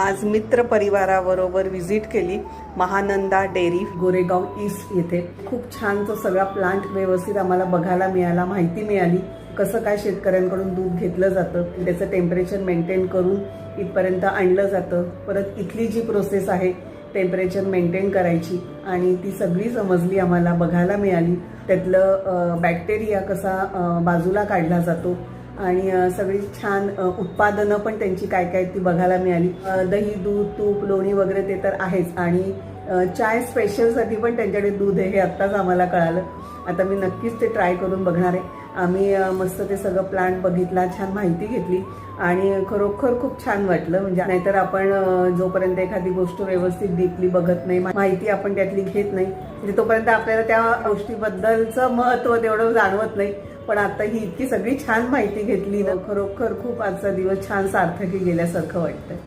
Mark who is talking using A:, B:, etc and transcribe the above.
A: आज मित्र परिवाराबरोबर व्हिजिट केली महानंदा डेअरी गोरेगाव ईस्ट येथे. खूप छान तो सगळा प्लांट व्यवस्थित आम्हाला बघायला मिळाला माहिती मिळाली. कसं काय शेतकऱ्यांकडून दूध घेतलं जातं त्याचं टेम्परेचर मेंटेन करून इथपर्यंत आणलं जातं. परत इथली जी प्रोसेस आहे टेम्परेचर मेंटेन करायची. आणि ती सगळी समजली आम्हाला बघायला मिळाली. त्यातलं बॅक्टेरिया कसा बाजूला काढला जातो आणि सगळी छान उत्पादनं पण त्यांची काय काय ती बघायला मिळाली. दही दूध तूप लोणी वगैरे ते तर आहेच. आणि चाय स्पेशलसाठी पण त्यांच्याकडे दूध आहे हे आत्ताच आम्हाला कळालं. आता मी नक्कीच ते ट्राय करून बघणार आहे. आम्ही मस्त ते सगळं प्लांट बघितला छान माहिती घेतली. आणि खरोखर खूप छान वाटलं. म्हणजे नाहीतर आपण जोपर्यंत एखादी गोष्ट व्यवस्थित डीपली बघत नाही माहिती आपण त्यातली घेत नाही. म्हणजे तोपर्यंत आपल्याला त्या गोष्टीबद्दलचं महत्त्व तेवढं जाणवत नाही. पण आता ही इतकी सगळी छान माहिती घेतली ना खरोखर खूप आजचा दिवस छान सार्थकी गेल्यासारखं वाटतं